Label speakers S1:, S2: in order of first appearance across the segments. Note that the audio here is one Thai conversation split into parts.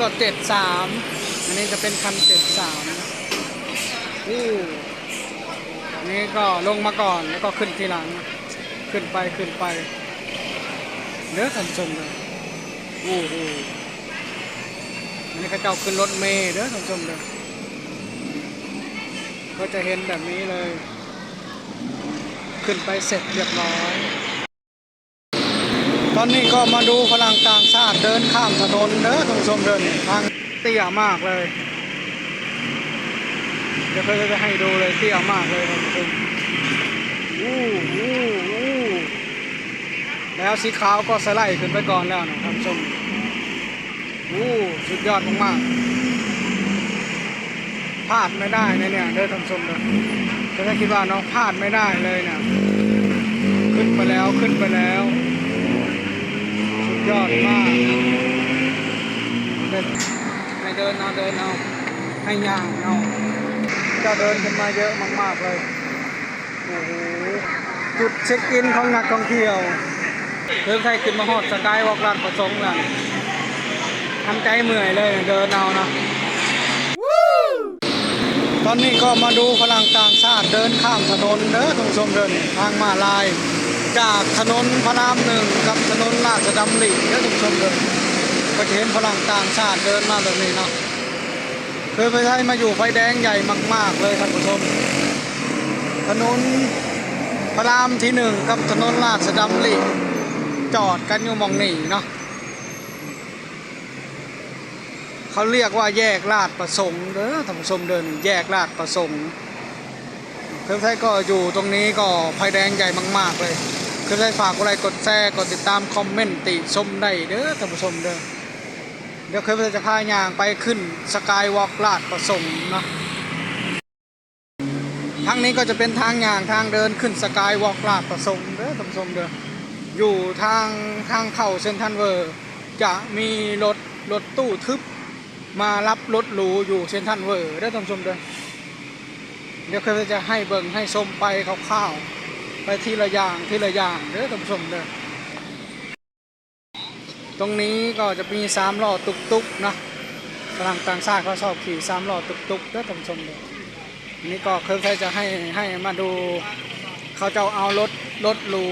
S1: ก็เจ็ดสามอันนี้จะเป็นคันเจ็ดสามอู้นนี้ก็ลงมาก่อนแล้วก็ขึ้นทีหลัง ขึ้นไปขึ้นไปเนื้อทันชมเลยอู้หูอันนี้ข้าเจ้าขึ้นรถเมล์เด้อท่านชมเด้อก็จะเห็นแบบนี้เลย ขึ้นไปเสร็จเรียบร้อย อนนี้ก็มาดูพลังต่างชาติเดินข้ามถนนเด้อท่านผู้ชมเดินทางเตี้ยมากเลย เดี๋ยวเขาจะให้ดูเลยเตี้ยมากเลยท่านผู้ชมอู้อู้อู้แล้วสีขาวก็สไลด์ขึ้นไปก่อนแล้วนะท่านผู้ชมอู้สุดยอดมากๆพลาดไม่ได้นะเนี่ยเด้อท่านผู้ชมเด้อก็จะคิดว่าน้องพลาดไม่ได้เลยเนี่ยขึ้นไปแล้วขึ้นไปแล้ว ยอดมากเดินให้เดินเอาเดินเอาให้ย่างเอาจะเดินกันมาเยอะมากๆเลยโอ้โหจุดเช็คอินของนักท่องเที่ยวเพิ่งใครขึ้นมาฮอดสกายวอล์กลานประสงค์แล้วทำใจเมื่อยเลยเดินเอานะตอนนี้ก็มาดูพลังต่างชาติเดินข้ามถนนเด้อท่านผู้ชมเดินทางมาลาย จากถนนพระรามหนึ่งกับถนนราชดำริเด้อท่านผู้ชมเดินก็จะเห็นพลังต่างชาติเดินมาแบบนี้เนาะเคยไปไทยมาอยู่ไฟแดงใหญ่มาก ๆ เลยท่านผู้ชม ถนนพระรามที่หนึ่งกับถนนราชดำริจอดกันอยู่มองนี่เนาะเขาเรียกว่าแยกลาดประสงค์เด้อท่านผู้ชมเดินแยกลาดประสงค์เครือไทยก็อยู่ตรงนี้ก็ไฟแดงใหญ่มาก ๆ เลย เครือไทยฝากกดไลค์กดแชร์กดติดตามคอมเมนต์ติชมได้เด้อท่านผู้ชมเด้อเดี๋ยวเคยจะพายางไปขึ้นสกายวอล์กลาดประสงค์เนาะทางนี้ก็จะเป็นทางยางทางเดินขึ้นสกายวอล์กลาดประสงค์เด้อท่านผู้ชมเด้ออยู่ทางทางเข้าเซนทันเวอร์จะมีรถรถตู้ทึบมารับรถหรูอยู่เซนทันเวอร์เด้อท่านผู้ชมเด้อเดี๋ยวเคยจะให้เบิ่งให้ชมไปคร่าวๆ ไปทีละอย่างทีละอย่างเด้อท่านผู้ชมเด้อตรงนี้ก็จะมีสามล้อตุกๆนะฝรั่งต่างชาติเขาชอบขี่สามล้อตุกๆเด้อท่านผู้ชมเด้อนี่ก็เคยใครจะให้ให้มาดูเขาจะเอารถรถหรู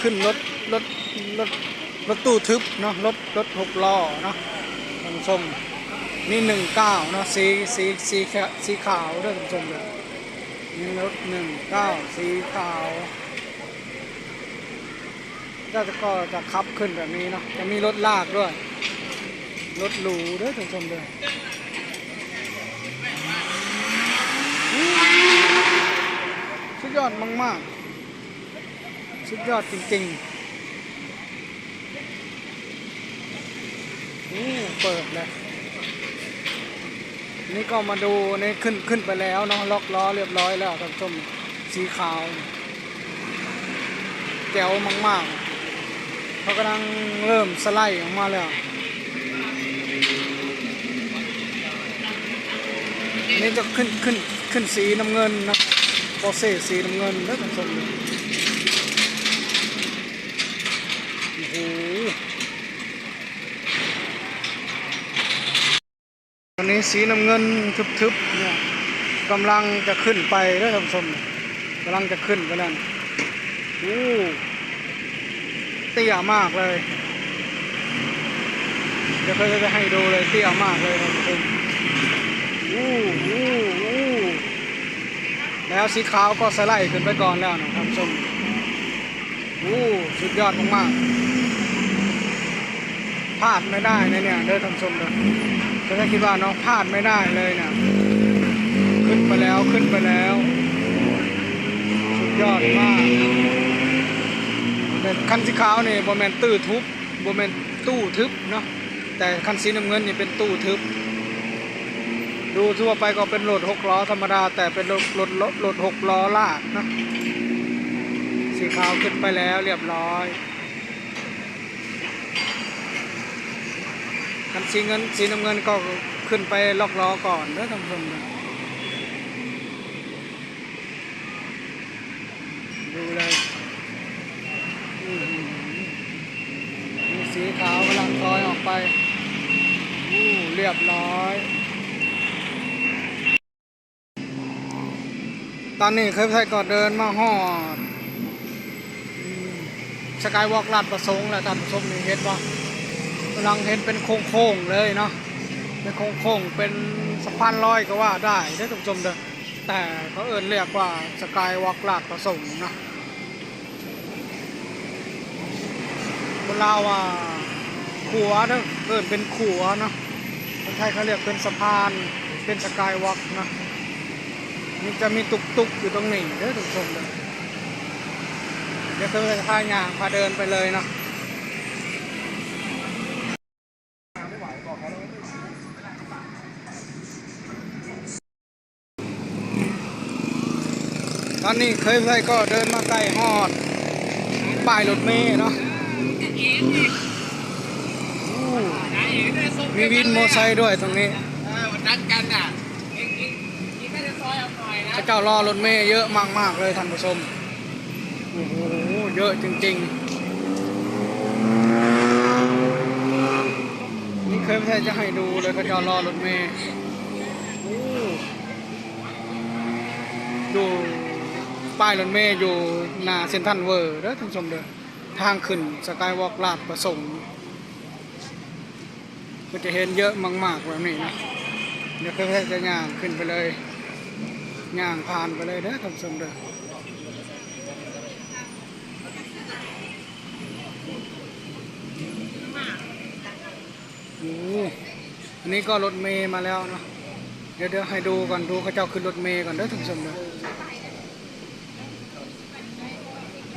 S1: ขึ้นรถรถรถรถตู้ทึบเนาะรถรถหกล้อเนาะท่านผู้ชมนี่หนึ่งเก้าเนาะสีสีสีขาวสีขาวด้วยท่านผู้ชมเลย นี่รถหนึ่งเก้าสีขาวก็จะก็จะขับขึ้นแบบนี้เนาะจะมีรถลากด้วย รถหรูด้วยท่านผู้ชมเลยสุดยอดมากๆ สุดยอดจริงๆอู้เปิดเลย นี่ก็มาดูนี่ขึ้นขึ้นไปแล้วเนาะล็อกล้อเรียบร้อยแล้วท่านผู้ชมสีขาวแจ๋วมากๆเขากำลังเริ่มสไลด์ออกมาแล้วนี่จะขึ้นขึ้นขึ้นสีน้ำเงินนะโปรเซสสีน้ำเงินแล้วท่านผู้ชมเลยโอ้โหตอ นนี้สีน้ำเงินทึบๆเนี่ยกำลังจะขึ้นไปแล้วท่านผู้ชมกำลังจะขึ้นไปแล้วนะโอ้เตี้ยมากเลย เดี๋ยวเขาจะให้ดูเลยเตี้ยมากเลยท่านผู้ชมอู้อู้อู้แล้วสีขาวก็สไลด์ขึ้นไปก่อนแล้วนะครับชมอู้สุดยอดมากๆพลาดไม่ได้นะเนี่ยเด้อท่านผู้ชมเด้อ ก็จะคิดว่าน้องพลาดไม่ได้เลยเนี่ยขึ้นไปแล้วขึ้นไปแล้ว สุดยอดมากแต่คันสีขาวนี่โบแมนตื้อทุบโบแมนตู้ทึบเนาะแต่คันสีน้ำเงินนี่เป็นตู้ทึบ ดูทั่วไปก็เป็นรถหกล้อธรรมดา แต่เป็นรถรถรถหกล้อลากนะสีขาวขึ้นไปแล้วเรียบร้อย คันสีเงินสีน้ำเงินก็ขึ้นไปล็อกล้อก่อนเด้อท่านผู้ชมดูเลยมีสีขาวกำลังคอยออกไปเรียบร้อย ตอนนี้เคยใส่ก่อนเดินมาหอดสกายวอล์กลาดประสงค์แล้วท่านผู้ชมนี่เห็นว่า กำลังเห็นเป็นโค้งๆเลยเนาะเป็นโค้งๆเป็นสะพานลอยก็ว่าได้ได้ท่านผู้ชมเด้อแต่เขาเอินเรียกว่าสกายวอล์กลาดประสงค์นะเวลาว่าขัวเด้อเอินเป็นขัวเนาะคนไทยเขาเรียกเป็นสะพานเป็นสกายวอล์กนะนี่จะมีตุกตุกๆอยู่ตรงนี้เด้อทุกชมเลยเดี๋ยวเธอจะพายางพาเดินไปเลยเนาะ ตอนนี้เคยเคยก็เดินมาใกล้ฮอดป้ายรถเมล์เนาะอู้มีวินโมอไซค์ด้วยตรงนี้
S2: นัดกันอะเองเองเองก็จะซอยเอาหน่อยนะ
S1: พระเจ้ารอรถเมย์เยอะมาก ๆ เลยท่านผู้ชม โอ้โห เยอะจริง ๆ นี่เคยไม่ใช่จะให้ดูเลยพระเจ้ารอรถเมย์โอ้อยู่ ป้ายรถเมย์อยู่หน้าเซ็นทรัลเวอร์เด้อท่านผู้ชมเด้อทางขึ้นสกายวอล์กลาดประสงค์ก็จะเห็นเยอะมากๆแบบนี้นะเดี๋ยวเคยไม่ใช่จะย่างขึ้นไปเลยย่างผ่านไปเลยเด้อท่านผู้ชมเด้อออันนี้ก็รถเมย์มาแล้วเนาะเดี๋ยวเดี๋ยวให้ดูก่อนดูเขาเจ้าขึ้นรถเมย์ก่อนเด้อท่านผู้ชมเด้อ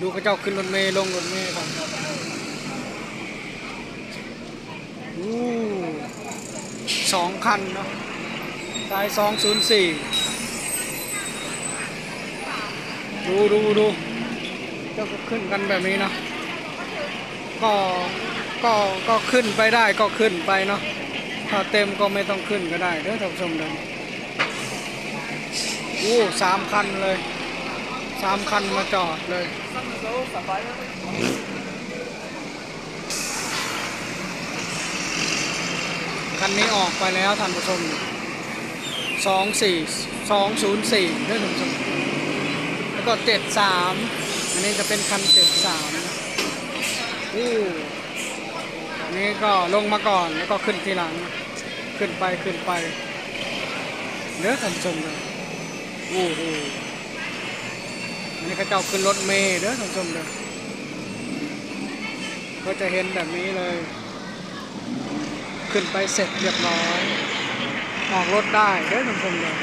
S1: ดูเขาเจ้าขึ้นรถเมย์ลงรถเมย์ก่อนโอ้สองคันเนาะสายสองศูนย์สี่ดูดูดูเจ้าก็ขึ้นกันแบบนี้เนาะก็ก็ก็ขึ้นไปได้ก็ขึ้นไปเนาะถ้าเต็มก็ไม่ต้องขึ้นก็ได้เด้อท่านผู้ชมเด้อโอ้สามคันเลย สามคันมาจอดเลยคันนี้ออกไปแล้วท่านผู้ชมสองสี่สองศูนย์สี่ด้วยท่านผู้ชมแล้วก็เจ็ดสามอันนี้จะเป็นคันเจ็ดสามอู้อันนี้ก็ลงมาก่อนแล้วก็ขึ้นทีหลัง ขึ้นไปขึ้นไปเด้อท่านผู้ชมเลยอู้ อันนี้ก็เจ้าขึ้นรถเมล์เด้อท่านผู้ชมเลยก็จะเห็นแบบนี้เลย ขึ้นไปเสร็จเรียบร้อย ออกรถได้เด้อท่านผู้ชมเลย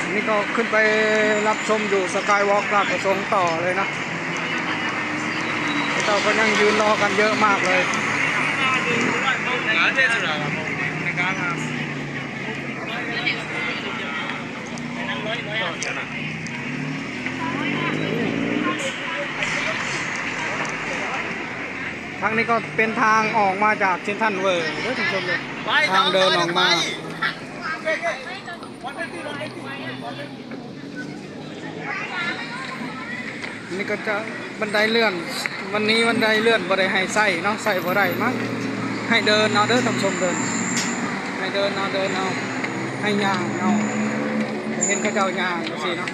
S1: อันนี่ก็ขึ้นไปรับชมอยู่สกายวอล์กลาดประสงค์ต่อเลยนะเจ้าก็ยังยืนรอกันเยอะมากเลย
S2: ร้านเทา
S1: งนี้ก็เป็นทางออกมาจากเซนทันเวิร์ด้อท่านผู้ชมเลยทางเดินออกมานี่ก็จะบันไดเลื่อน วันนี้บันไดเลื่อนบ่ไดให้ใส่เนาะใส่บ่ไดมั้งให้เดินเอาเด้อท่านผู้ชมเดิน ให้เดินเอาเดินเอาให้ย่างเอาะ เห็นเขาเจ้าย่างจังซี่เนาะ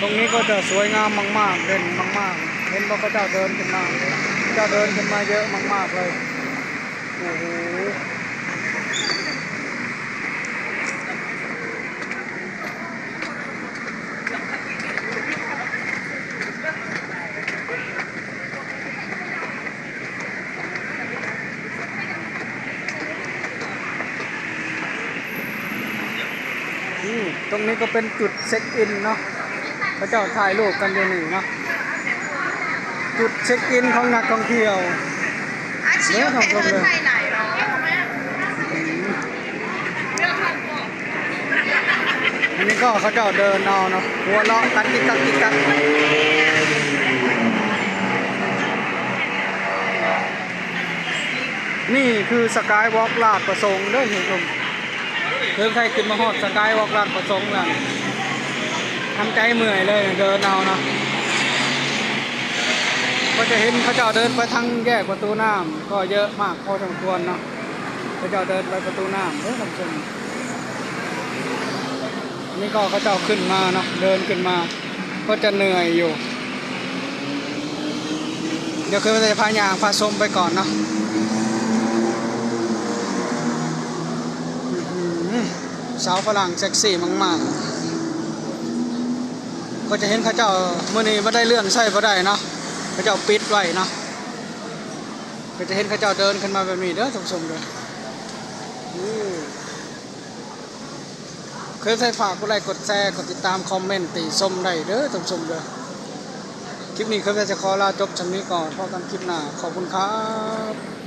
S1: ตรงนี้ก็จะสวยงามมาก ๆเด่นมาก ๆ เห็นว่าเขาเจ้าเดินขึ้นมาเจ้าเดินขึ้นมาเยอะมาก ๆ เลย โอ้โห อืมต รงนี้ก็เป็นจุดเช็คอินเนาะพระเจ้าถ่ายรูปกันอยู่นี่เนาะจุดเช็คอินของนักท่องเที่ยว
S3: อาชีพเป็นเดินไปไหนเนาะ
S1: อันนี้ก็เขาเจ้าเดินเอาเนาะหัวเราะกันกิกกักกิกกักนี่คือสกายวอล์กลาดประสงค์เด้อคุณผู้ชม เพิ่งไทยขึ้นมาฮอดสกายวอล์กลานประสงค์แล้วทำใจเมื่อยเลยเดินเอาเนาะก็จะเห็นเขาเจ้าเดินไปทางแยกประตูน้ำก็เยอะมากพอสมควรเนาะเขาเจ้าเดินไปประตูน้ำเด้อท่านผู้ชมนนี่ก็เขาเจ้าขึ้นมาเนาะเดินขึ้นมา ก็จะเหนื่อยอยู่ เดี๋ยวคือจะพายางพาชมไปก่อนเนาะอื้อหือ สาวฝรั่งเซ็กซี่มากๆ ก็จะเห็นเขาเจ้ามื่อนี้ไม่ได้เลื่อนใส่บ่ได้นะเขาเจ้าปิดไว้นะก็จะเห็นเขาเจ้าเดินขึ้นมาแบบนี้เด้อท่านผู้ชมเด้ออู้เคยใส่ฝากกดไลค์กดแชร์กดติดตามคอมเมนต์ติชมได้เด้อท่านผู้ชมเด้อคลิปนี้เคยจะขอลาจบชั้นนี้ก่อนพอกันคลิปหน้าขอบคุณครับ